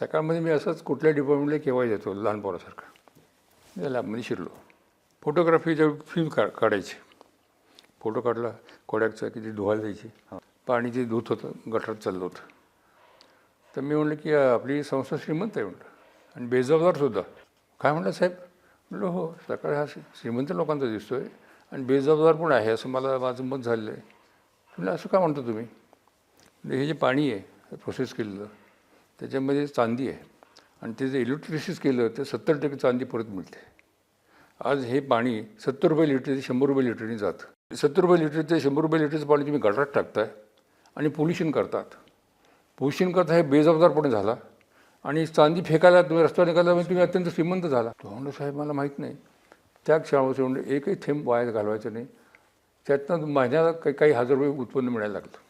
सकाळमध्ये मी असंच कुठल्या डिपार्टमेंटला केव्हा येतो लहान पोरासारखं. लॅबमध्ये शिरलो. फोटोग्राफीच्या फिल्म का काढायची. फोटो काढला कोड्याकचा की ती धुवायला द्यायची पाणी ते धुत होतं गटारात चाललं होतं. तर मी म्हणलं की आपली संस्था श्रीमंत आहे म्हटलं आणि बेजबाबदारसुद्धा काय म्हणलं साहेब? म्हणलं हो सकाळी हा श्री- श्रीमंत लोकांचा दिसतो आहे आणि बेजबाबदार पण आहे असं मला माझं मत झालेलं आहे. म्हणलं असं का म्हणतो तुम्ही? हे जे पाणी आहे प्रोसेस केलेलं. त्याच्यामध्ये चांदी आहे. आणि ते जे इलेक्ट्रिसिस केलं तर सत्तर टक्के चांदी परत मिळते. आज हे पाणी सत्तर रुपये लिटर ते शंभर रुपये लिटरने जातं. सत्तर रुपये लिटर ते शंभर रुपये लिटरचं पाणी तुम्ही गटारात टाकताय आणि पोल्युशन करतात. पोल्युशन करता हे बेजबाबदारपणे झाला. आणि चांदी फेकायला तुम्ही रस्त्यावर निघाला म्हणजे तुम्ही अत्यंत श्रीमंत झाला. तो साहेब मला माहीत नाही. त्या क्षणापासून एकही थेंब वाया घालवायचं नाही. त्यातनं महिन्याला काही काही हजार रुपये उत्पन्न मिळायला लागलं.